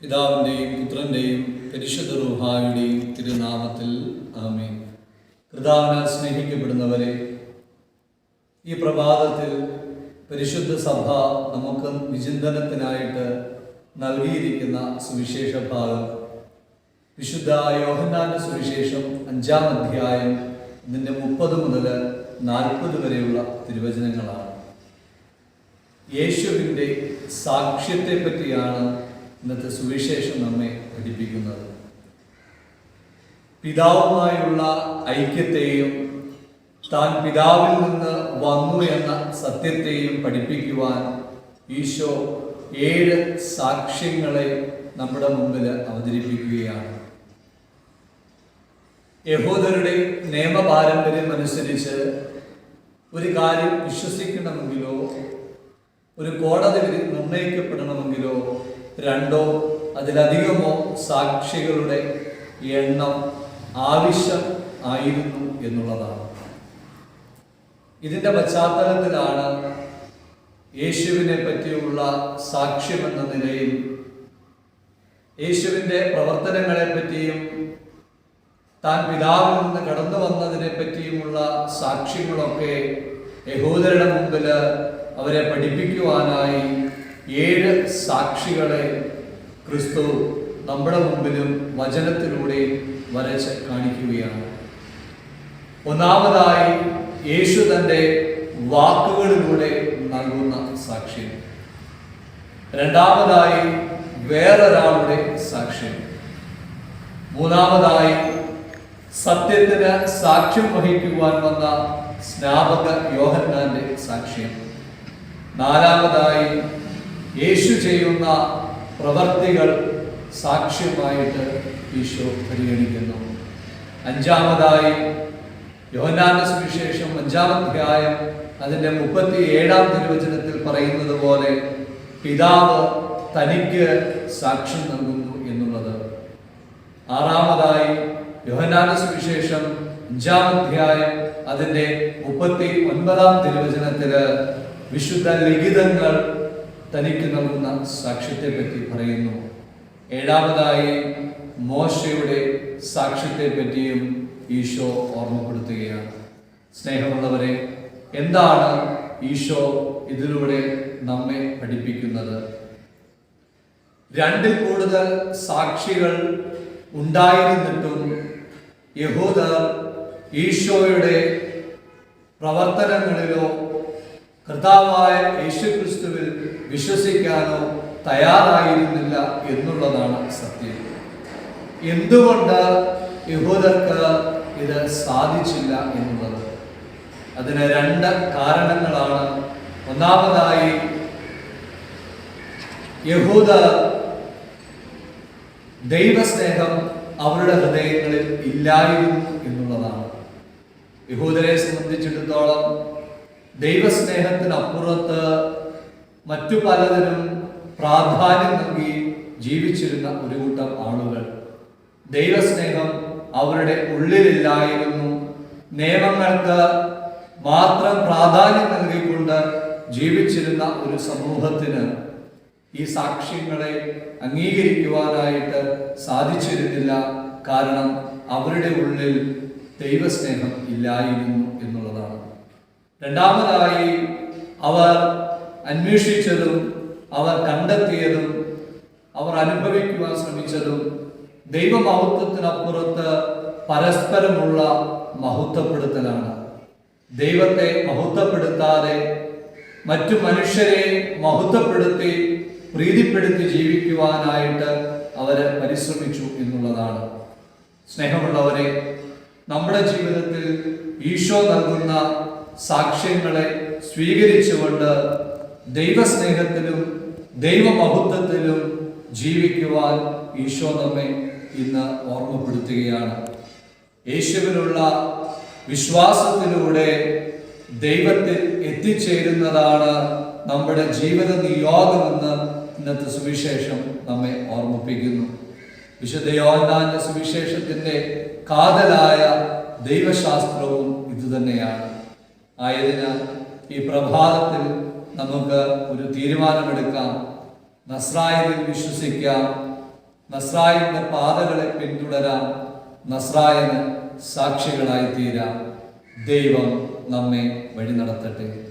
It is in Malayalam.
പിതാവിന്റെയും പുത്രന്റെയും പരിശുദ്ധ റൂഹായുടെയും തിരുനാമത്തിൽ ആമേ കൃതാവിനാൽ സ്നേഹിക്കപ്പെടുന്നവരെ ഈ പ്രഭാതത്തിൽ പരിശുദ്ധ സഭ നമുക്ക് വിചിന്തനത്തിനായിട്ട് നൽകിയിരിക്കുന്ന സുവിശേഷ ഭാഗം വിശുദ്ധ യോഹന്നാന്റെ സുവിശേഷം അഞ്ചാം അധ്യായം ഇതിന്റെ മുപ്പത് മുതൽ നാൽപ്പത് വരെയുള്ള തിരുവചനങ്ങളാണ്. യേശുവിന്റെ സാക്ഷ്യത്തെ പറ്റിയാണ് ഇന്നത്തെ സുവിശേഷം നമ്മെ പഠിപ്പിക്കുന്നത്. പിതാവുമായുള്ള ഐക്യത്തെയും താൻ പിതാവിൽ നിന്ന് വന്നു എന്ന സത്യത്തെയും പഠിപ്പിക്കുവാൻ ഈശോ ഏഴ് സാക്ഷ്യങ്ങളെ നമ്മുടെ മുമ്പിൽ അവതരിപ്പിക്കുകയാണ്. യഹോദരുടെ നിയമപാരമ്പര്യം അനുസരിച്ച് ഒരു കാര്യം വിശ്വസിക്കണമെങ്കിലോ ഒരു കോടതി വിധി നിർണയിക്കപ്പെടണമെങ്കിലോ രണ്ടോ അതിലധികമോ സാക്ഷികളുടെ എണ്ണം ആവശ്യം ആയിരുന്നു എന്നുള്ളതാണ്. ഇതിന്റെ പശ്ചാത്തലത്തിലാണ് യേശുവിനെ പറ്റിയുള്ള സാക്ഷ്യമെന്ന നിലയിൽ യേശുവിന്റെ പ്രവർത്തനങ്ങളെ പറ്റിയും താൻ പിതാവിൽ നിന്ന് കടന്നു വന്നതിനെ പറ്റിയുമുള്ള സാക്ഷ്യങ്ങളൊക്കെ യഹൂദരുടെ മുമ്പിൽ അവരെ പഠിപ്പിക്കുവാനായി ഏഴ് സാക്ഷികളെ ക്രിസ്തു നമ്മുടെ മുമ്പിലും വചനത്തിലൂടെ വരച്ച് കാണിക്കുകയാണ്. ഒന്നാമതായി യേശു തന്റെ വാക്കുകളിലൂടെ നൽകുന്ന സാക്ഷ്യം. രണ്ടാമതായി വേറൊരാളുടെ സാക്ഷ്യം. മൂന്നാമതായി സത്യത്തിന് സാക്ഷ്യം വഹിക്കുവാൻ വന്ന സ്നാപക യോഹന്നാന്റെ സാക്ഷ്യം. നാലാമതായി യേശു ചെയ്യുന്ന പ്രവർത്തികൾ സാക്ഷ്യമായിട്ട് ഈശോ പരിഗണിക്കുന്നു. അഞ്ചാമതായി യോഹനാന സുവിശേഷം അഞ്ചാം അധ്യായം അതിന്റെ മുപ്പത്തി ഏഴാം തിരുവചനത്തിൽ പറയുന്നത് പോലെ പിതാവ് തനിക്ക് സാക്ഷ്യം നൽകുന്നു എന്നുള്ളത്. ആറാമതായി യോഹനാന സുവിശേഷം അഞ്ചാം അധ്യായം അതിന്റെ മുപ്പത്തി ഒൻപതാം തിരുവചനത്തിൽ വിശുദ്ധ ലിഖിതങ്ങൾ തനിക്ക് നൽകുന്ന സാക്ഷ്യത്തെ പറ്റി പറയുന്നു. ഏഴാമതായി മോശയുടെ സാക്ഷ്യത്തെപ്പറ്റിയും ഈശോ ഓർമ്മപ്പെടുത്തുകയാണ്. സ്നേഹമുള്ളവരെ എന്താണ് ഈശോ ഇതിലൂടെ നമ്മെ പഠിപ്പിക്കുന്നത്? രണ്ടിൽ കൂടുതൽ സാക്ഷികൾ ഉണ്ടായിരുന്നിട്ടും യഹൂദർ ഈശോയുടെ പ്രവർത്തനങ്ങളിലോ കർത്താവായ യേശുക്രിസ്തുവിൽ വിശ്വസിക്കാനോ തയ്യാറായിരുന്നില്ല എന്നുള്ളതാണ് സത്യം. എന്തുകൊണ്ട് യഹൂദർക്ക് ഇത് സാധിച്ചില്ല എന്നുള്ളത്? അതിന് രണ്ട് കാരണങ്ങളാണ്. ഒന്നാമതായി യഹൂദ ദൈവസ്നേഹം അവരുടെ ഹൃദയങ്ങളിൽ ഇല്ലായിരുന്നു എന്നുള്ളതാണ്. യഹൂദരെ സംബന്ധിച്ചിടത്തോളം ദൈവസ്നേഹത്തിനപ്പുറത്ത് മറ്റു പലതിനും പ്രാധാന്യം നൽകി ജീവിച്ചിരുന്ന ഒരു കൂട്ടം ആളുകൾ. ദൈവസ്നേഹം അവരുടെ ഉള്ളിലില്ലായിരുന്നു. നിയമങ്ങൾക്ക് മാത്രം പ്രാധാന്യം നൽകിക്കൊണ്ട് ജീവിച്ചിരുന്ന ഒരു സമൂഹത്തിന് ഈ സാക്ഷ്യങ്ങളെ അംഗീകരിക്കുവാനായിട്ട് സാധിച്ചിരുന്നില്ല. കാരണം അവരുടെ ഉള്ളിൽ ദൈവസ്നേഹം ഇല്ലായിരുന്നു എന്നുള്ളതാണ്. രണ്ടാമതായി അവർ അന്വേഷിച്ചതും അവർ കണ്ടെത്തിയതും അവർ അനുഭവിക്കുവാൻ ശ്രമിച്ചതും ദൈവമഹത്വത്തിനപ്പുറത്ത് പരസ്പരമുള്ള മഹത്വപ്പെടുത്തലാണ്. ദൈവത്തെ മഹത്വപ്പെടുത്താതെ മറ്റു മനുഷ്യരെ മഹത്വപ്പെടുത്തി പ്രീതിപ്പെടുത്തി ജീവിക്കുവാനായിട്ട് അവർ പരിശ്രമിച്ചു എന്നുള്ളതാണ്. സ്നേഹമുള്ളവരെ നമ്മുടെ ജീവിതത്തിൽ ഈശോ നൽകുന്ന സാക്ഷ്യങ്ങളെ സ്വീകരിച്ചുകൊണ്ട് ദൈവസ്നേഹത്തിലും ദൈവമഹത്വത്തിലും ജീവിക്കുവാൻ ഈശോ നമ്മെ ഇന്ന് ഓർമ്മപ്പെടുത്തുകയാണ്. യേശുവിനുള്ള വിശ്വാസത്തിലൂടെ ദൈവത്തിൽ എത്തിച്ചേരുന്നതാണ് നമ്മുടെ ജീവിത നിയോഗമെന്ന് ഇന്നത്തെ സുവിശേഷം നമ്മെ ഓർമ്മിപ്പിക്കുന്നു. വിശുദ്ധ യോഹന്നാന്റെ സുവിശേഷത്തിന്റെ കാതലായ ദൈവശാസ്ത്രവും ഇതുതന്നെയാണ്. ആയതിനാൽ ഈ പ്രഭാതത്തിൽ നമുക്ക് ഒരു തീരുമാനമെടുക്കാം. നസ്രായനിൽ വിശ്വസിക്കാം. നസ്രായന്റെ പാതകളെ പിന്തുടരാം. നസ്രായന് സാക്ഷികളായി തീരാം ദൈവം നമ്മെ വഴി നടത്തട്ടെ